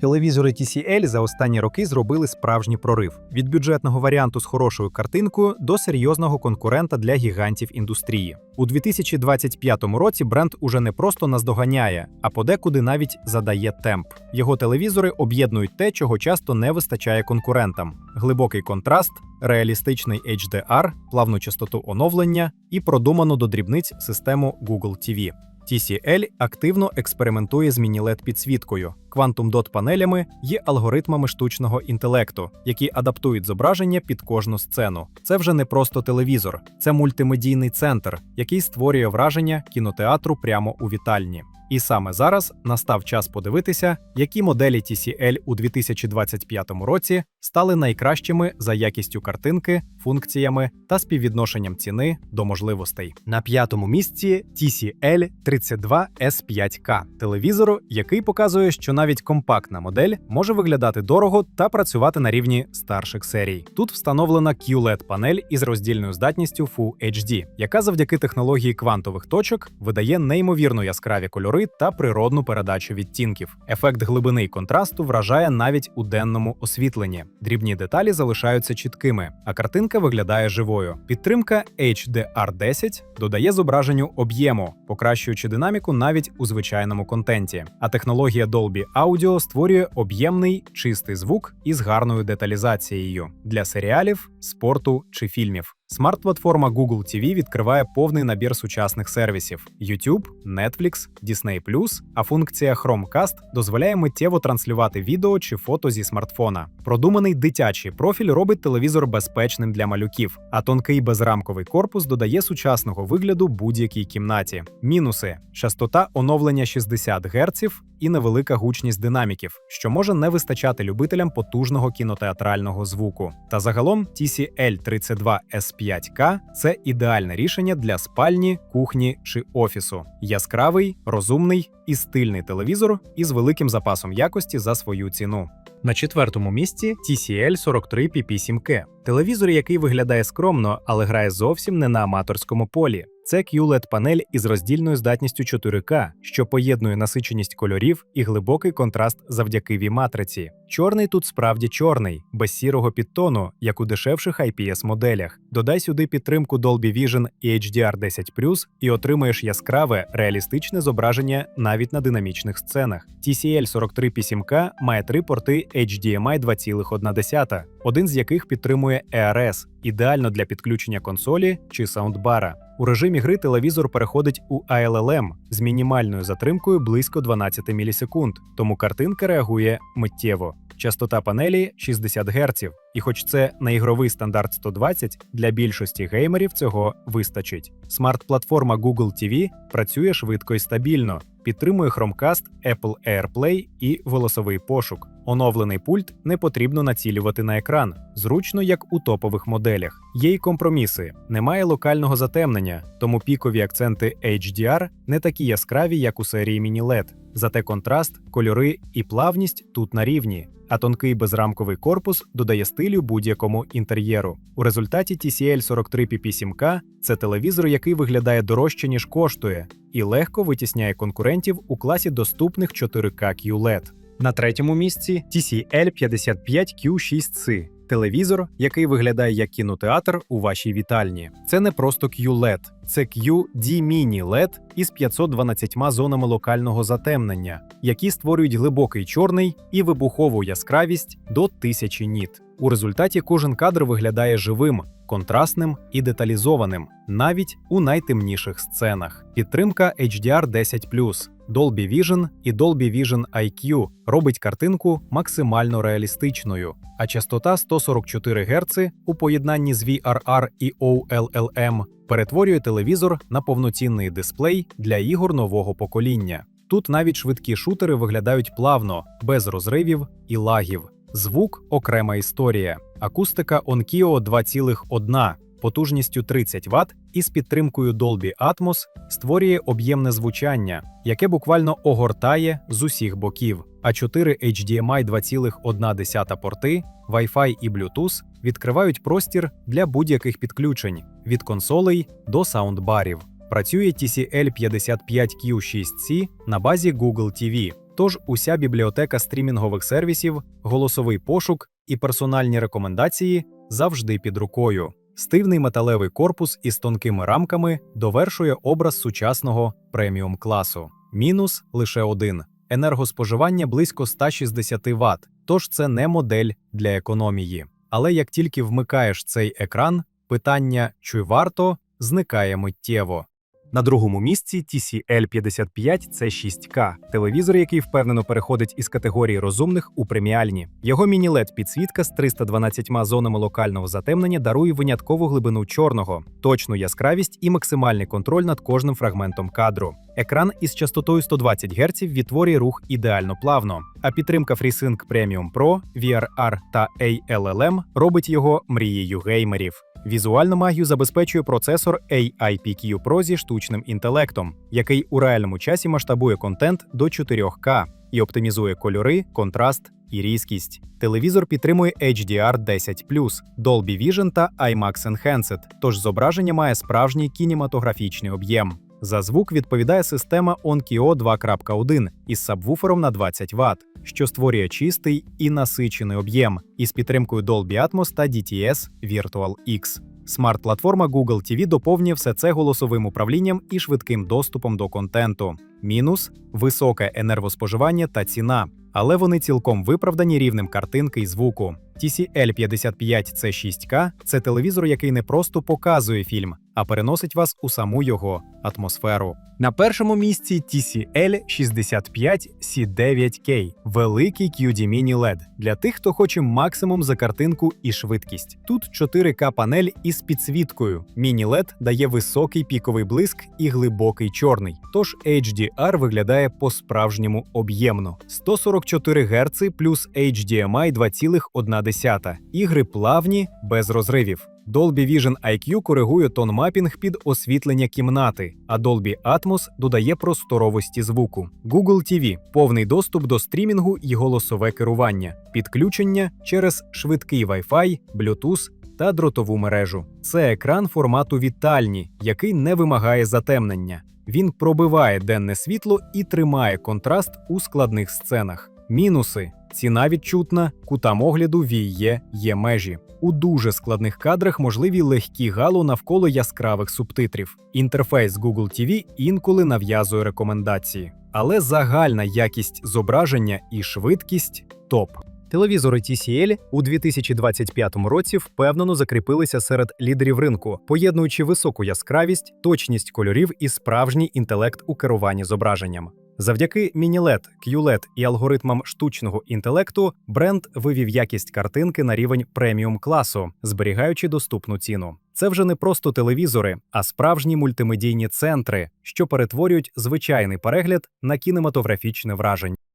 Телевізори TCL за останні роки зробили справжній прорив від бюджетного варіанту з хорошою картинкою до серйозного конкурента для гігантів індустрії. У 2025 році бренд уже не просто наздоганяє, а подекуди навіть задає темп. Його телевізори об'єднують те, чого часто не вистачає конкурентам: глибокий контраст, реалістичний HDR, плавну частоту оновлення і продуману до дрібниць систему Google TV. TCL активно експериментує з міні-LED підсвіткою, квантум дот панелями і алгоритмами штучного інтелекту, які адаптують зображення під кожну сцену. Це вже не просто телевізор, це мультимедійний центр, який створює враження кінотеатру прямо у вітальні. І саме зараз настав час подивитися, які моделі TCL у 2025 році стали найкращими за якістю картинки, функціями та співвідношенням ціни до можливостей. На п'ятому місці TCL 32S5K – телевізор, який показує, що навіть компактна модель може виглядати дорого та працювати на рівні старших серій. Тут встановлена QLED-панель із роздільною здатністю Full HD, яка завдяки технології квантових точок видає неймовірно яскраві кольори та природну передачу відтінків. Ефект глибини й контрасту вражає навіть у денному освітленні. Дрібні деталі залишаються чіткими, а картинка виглядає живою. Підтримка HDR10 додає зображенню об'єму, покращуючи динаміку навіть у звичайному контенті. А технологія Dolby Audio створює об'ємний чистий звук із гарною деталізацією для серіалів, спорту чи фільмів. Смарт-платформа Google TV відкриває повний набір сучасних сервісів: YouTube, Netflix, Disney+, а функція Chromecast дозволяє миттєво транслювати відео чи фото зі смартфона. Продуманий дитячий профіль робить телевізор безпечним для малюків, а тонкий безрамковий корпус додає сучасного вигляду будь-якій кімнаті. Мінуси: частота оновлення 60 Гц і невелика гучність динаміків, що може не вистачати любителям потужного кінотеатрального звуку. Та загалом TCL 32 S5K – це ідеальне рішення для спальні, кухні чи офісу. Яскравий, розумний і стильний телевізор із великим запасом якості за свою ціну. На четвертому місці TCL 43 PP7K – телевізор, який виглядає скромно, але грає зовсім не на аматорському полі. Це QLED-панель із роздільною здатністю 4К, що поєднує насиченість кольорів і глибокий контраст завдяки V-матриці. Чорний тут справді чорний, без сірого підтону, як у дешевших IPS-моделях. Додай сюди підтримку Dolby Vision і HDR10+, і отримаєш яскраве, реалістичне зображення навіть на динамічних сценах. TCL 43 P7K має три порти HDMI 2,1, один з яких підтримує ERS, ідеально для підключення консолі чи саундбара. У режимі гри телевізор переходить у ALLM з мінімальною затримкою близько 12 мілісекунд, тому картинка реагує миттєво. Частота панелі 60 Гц, і хоч це не ігровий стандарт 120, для більшості геймерів цього вистачить. Смарт-платформа Google TV працює швидко і стабільно, підтримує Chromecast, Apple AirPlay і голосовий пошук. Оновлений пульт не потрібно націлювати на екран, зручно як у топових моделях. Є й компроміси, немає локального затемнення, тому пікові акценти HDR не такі яскраві, як у серії Mini-LED. Зате контраст, кольори і плавність тут на рівні, а тонкий безрамковий корпус додає стилю будь-якому інтер'єру. У результаті TCL 43 PP7K – це телевізор, який виглядає дорожче, ніж коштує, і легко витісняє конкурентів у класі доступних 4K QLED. На третьому місці TCL 55Q6C – телевізор, який виглядає як кінотеатр у вашій вітальні. Це не просто QLED, це QD Mini LED із 512 зонами локального затемнення, які створюють глибокий чорний і вибухову яскравість до 1000 ніт. У результаті кожен кадр виглядає живим, контрастним і деталізованим, навіть у найтемніших сценах. Підтримка HDR 10 Dolby Vision і Dolby Vision IQ робить картинку максимально реалістичною, а частота 144 Гц у поєднанні з VRR і OLLM перетворює телевізор на повноцінний дисплей для ігор нового покоління. Тут навіть швидкі шутери виглядають плавно, без розривів і лагів. Звук окрема історія. Акустика Onkyo 2,1 потужністю 30 Вт із підтримкою Dolby Atmos створює об'ємне звучання, яке буквально огортає з усіх боків. А 4 HDMI 2,1 порти, Wi-Fi і Bluetooth відкривають простір для будь-яких підключень від консолей до саундбарів. Працює TCL 55Q6C на базі Google TV. Тож уся бібліотека стрімінгових сервісів, голосовий пошук і персональні рекомендації завжди під рукою. Стивний металевий корпус із тонкими рамками довершує образ сучасного преміум класу. Мінус лише один: енергоспоживання близько 160 Вт, тож це не модель для економії. Але як тільки вмикаєш цей екран, питання чи варто зникає миттєво. На другому місці TCL55 C6K – телевізор, який впевнено переходить із категорії розумних у преміальні. Його міні-лед підсвітка з 312 зонами локального затемнення дарує виняткову глибину чорного, точну яскравість і максимальний контроль над кожним фрагментом кадру. Екран із частотою 120 Гц відтворює рух ідеально плавно, а підтримка FreeSync Premium Pro, VRR та ALLM робить його мрією геймерів. Візуальну магію забезпечує процесор AIPQ Pro зі штучним інтелектом, який у реальному часі масштабує контент до 4К і оптимізує кольори, контраст і різкість. Телевізор підтримує HDR 10 Dolby Vision та IMAX Enhanced, тож зображення має справжній кінематографічний об'єм. За звук відповідає система Onkyo 2.1 із сабвуфером на 20 Вт, що створює чистий і насичений об'єм із підтримкою Dolby Atmos та DTS X. Смарт-платформа Google TV доповнює все це голосовим управлінням і швидким доступом до контенту. Мінус високе енергоспоживання та ціна, але вони цілком виправдані рівнем картинки і звуку. TCL55 C6K – це телевізор, який не просто показує фільм, а переносить вас у саму його атмосферу. На першому місці TCL65C9K – великий QD Mini LED для тих, хто хоче максимум за картинку і швидкість. Тут 4К панель із підсвіткою. Mini LED дає високий піковий блиск і глибокий чорний. Тож HDR виглядає по-справжньому об'ємно. 144 Гц плюс HDMI 2,1. Ігри плавні без розривів. Dolby Vision IQ коригує тон мапінг під освітлення кімнати, а Dolby Atmos додає просторовості звуку. Google TV – повний доступ до стрімінгу і голосове керування, підключення через швидкий Wi-Fi, Bluetooth та дротову мережу. Це екран формату вітальні, який не вимагає затемнення. Він пробиває денне світло і тримає контраст у складних сценах. Мінуси. Ціна відчутна, кутам огляду віє є межі. У дуже складних кадрах можливі легкі гало навколо яскравих субтитрів. Інтерфейс Google TV інколи нав'язує рекомендації, але загальна якість зображення і швидкість топ. Телевізори TCL у 2025 році впевнено закріпилися серед лідерів ринку, поєднуючи високу яскравість, точність кольорів і справжній інтелект у керуванні зображенням. Завдяки міні-LED, QLED і алгоритмам штучного інтелекту бренд вивів якість картинки на рівень преміум класу, зберігаючи доступну ціну. Це вже не просто телевізори, а справжні мультимедійні центри, що перетворюють звичайний перегляд на кінематографічне враження.